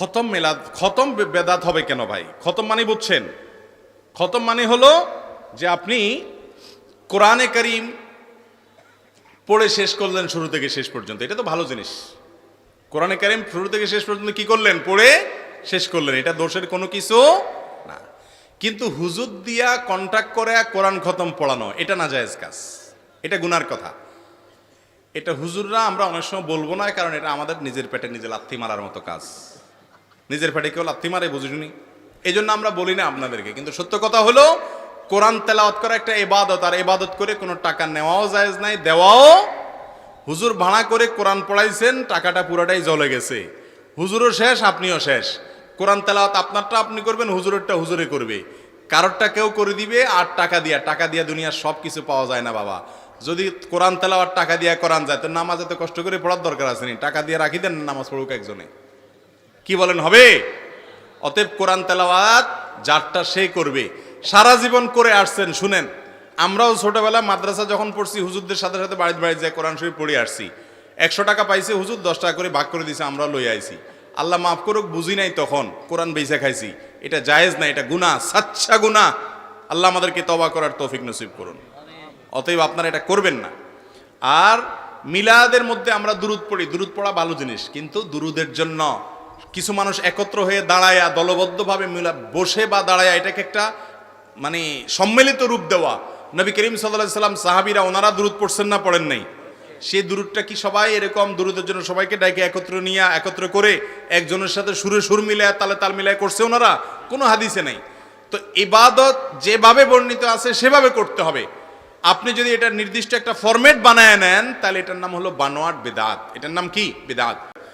খতম মেলাদ, খতম বেদাত হবে কেন ভাই? খতম মানে বুঝছেন? খতম মানে হলো যে আপনি কোরআনে করিম পড়ে শেষ করলেন শুরু থেকে শেষ পর্যন্ত। এটা তো ভালো জিনিস। কোরআনে কারিম শুরু থেকে শেষ পর্যন্ত কি করলেন? পড়ে শেষ করলেন। এটা দোষের কোনো কিছু না। কিন্তু হুজুর দিয়া কন্ট্যাক্ট করে কোরআন খতম পড়ানো, এটা না জায়েজ কাজ। এটা গুনার কথা। এটা হুজুররা, আমরা অনেক সময় বলব না, কারণ এটা আমাদের নিজের পেটে নিজে লাথি মারার মতো কাজ। নিজের পেটে কেউ লাথি মারে বুঝুনি এই জন্য আমরা বলি না আপনাদেরকে, কিন্তু সত্য কথা হলো, কোরআন তেলাওয়াত করা একটা এবাদত আর এবাদত করে কোনো টাকা নেওয়াও জায়েজ নাই, দেওয়াও হুজুর ভাড়া করে কোরআন পড়াইছেন, টাকাটা পুরোটাই জলে গেছে। হুজুরও শেষ, আপনিও শেষ। কোরআন তেলাওয়াত আপনারটা আপনি করবেন, হুজুরেরটা হুজুরে করবে। কারোরটা কেউ করে দিবে, আর টাকা দিয়া টাকা দিয়া দুনিয়ার সব কিছু পাওয়া যায় না, বাবা। যদি কোরআন তেলাওয়াত টাকা দিয়া কোরআন যায়, তো নামাজ এত কষ্ট করে পড়ার দরকার আছে নি। টাকা দিয়ে রাখি দেন, নামাজ পড়ুক একজনে। কি বলেন, হবে? অতএব কোরআন তেলাওয়াত যারটা সে করবে। সারা জীবন করে আসছেন, শুনেন। আমরাও ছোটবেলা মাদ্রাসা যখন পড়ছি, হুজুরদের সাথে সাথে বাড়িতে বাড়িতে যায় কোরআন শরীফ পড়ে আসছি। একশো টাকা পাইছে হুজুর, দশ টাকা করে ভাগ করে দিছে আমরা লই আইছি। আল্লাহ মাফ করুক, বুঝি নাই তখন, কোরআন বেঁচে খাইছি। এটা জায়েজ না, এটা গুনাহ সাচ্চা গুনাহ। আল্লাহ আমাদেরকে তবা করার তৌফিক নসিব করুন। অতএব আপনারা এটা করবেন না। আর মিলাদের মধ্যে আমরা দুরুদ পড়ি। দুরুদ পড়া ভালো জিনিস, কিন্তু দুরুদের জন্য কিছু মানুষ একত্র হয়ে দাঁড়ায়া, দলবদ্ধভাবে মিলা, বসে বা দাঁড়ায়া, এটাকে একটা মানে সম্মিলিত রূপ দেওয়া। নবী করিম সাল্লাহ সাল্লাম, সাহাবিরা ওনারা দুরুদ পড়ছেন না, পড়েন নাই। সেই দুরুদটা কি সবাই এরকম দুরুদের জন্য সবাইকে ডাকে একত্র নিয়ে, একত্র করে একজনের সাথে সুরে সুর মিলায়, তালে তাল মিলায় করছে ওনারা? কোনো হাদিসে নেই। তো ইবাদত যেভাবে বর্ণিত আছে, সেভাবে করতে হবে। আপনি যদি এটা নির্দিষ্ট একটা ফরম্যাট বানায় নেন, তাহলে এটার নাম হলো বানোয়াট বেদাত। এটার নাম কি? বেদাত।